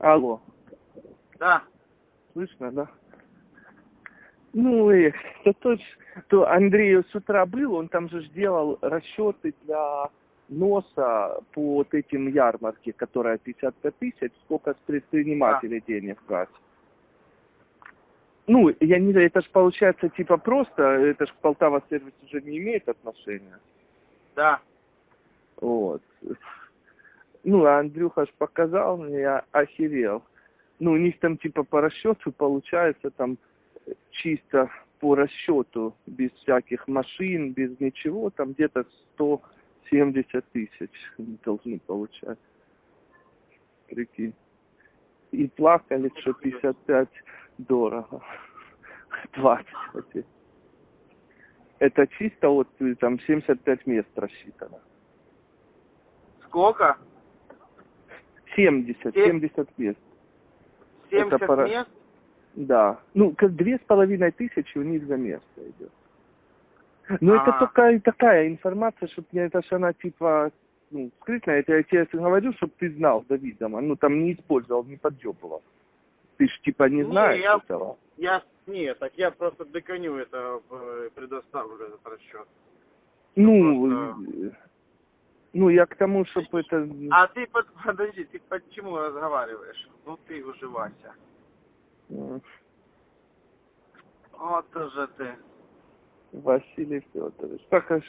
Алло, Да. слышно, да? Ну, эх, то, точ- то Андрей с утра был, он там же ж делал расчеты для носа по вот этим ярмарке, которая 55 тысяч, сколько с предпринимателей денег брать. Ну, я не знаю, это же получается типа просто, это же Полтава сервис уже не имеет отношения. Да. Вот. Ну, а Андрюха ж показал мне, я охерел. Ну, у них там типа по расчету получается там чисто по расчету, без всяких машин, без ничего, там где-то 170 тысяч должны получать. Прикинь. И плакали, что 55 дорого. 20. кстати. Это чисто вот там 75 мест рассчитано. Сколько? 70, Се- 70 мест. 70 пора- мест? Да. Ну, как две с половиной тысячи у них за место идет. Но это Ага. только и такая информация, чтобы мне это ж она типа ну, скрытная. Это я тебе говорю, чтобы ты знал заведомо. Ну, там не использовал, не подъебывал. Ты ж типа не Не, знаешь я- этого. Я, нет, так я просто доконю это, э, предоставлю этот расчет. Ну, просто- ну, я к тому, чтобы это... А ты, под, подожди, ты почему разговариваешь? Ну ты уже, Вася. м, Вот уже ты. Василий Федорович. Так аж